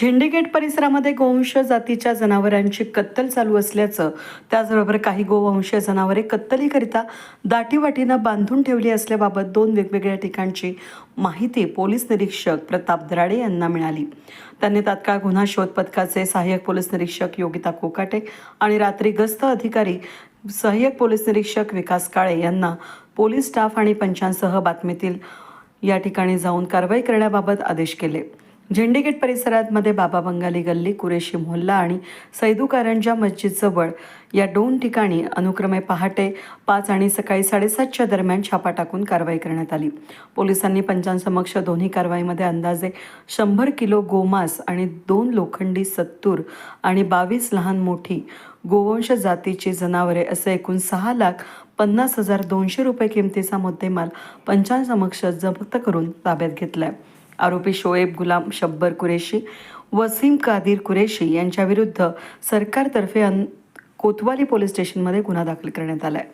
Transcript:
परिसरामध्ये गोवंश जातीच्या जनावरांची कत्तल चालू असल्याचं त्याचबरोबर काही गोवंशीय जनावरे कत्तलीकरिता दाटीवाटीनं बांधून ठेवली असल्याबाबत दोन वेगवेगळ्या ठिकाणची माहिती पोलीस निरीक्षक प्रताप दराडे यांना मिळाली. त्यांनी तात्काळ गुन्हा शोध पथकाचे सहाय्यक पोलीस निरीक्षक योगिता कोकाटे आणि रात्री गस्त अधिकारी सहाय्यक पोलीस निरीक्षक विकास काळे यांना पोलीस स्टाफ आणि पंचांसह बातमीतील या ठिकाणी जाऊन कारवाई करण्याबाबत आदेश केले. झेंडेगेट परिसरात मध्ये बाबा बंगाली गल्ली कुरेशी मोहल्ला आणि सैदू कारंजा मस्जिदजवळ या दोन ठिकाणी अनुक्रमे पहाटे पाच आणि सकाळी साडेसातच्या दरम्यान छापा टाकून कारवाई करण्यात आली. पोलिसांनी पंचांसमक्ष दोन्ही कारवाईमध्ये अंदाजे शंभर किलो गोमांस आणि दोन लोखंडी सत्तूर आणि बावीस लहान मोठी गोवंश जातीची जनावरे असे एकूण सहा लाख पन्नास हजार दोनशे रुपये किमतीचा मुद्देमाल पंचांसमक्ष जप्त करून ताब्यात घेतलाय. आरोपी शोएब गुलाम शब्बर कुरेशी वसीम कादिर कुरेशी यांच्याविरुद्ध सरकारतर्फे अन कोतवाली पोलीस स्टेशनमध्ये गुन्हा दाखल करण्यात आलाय.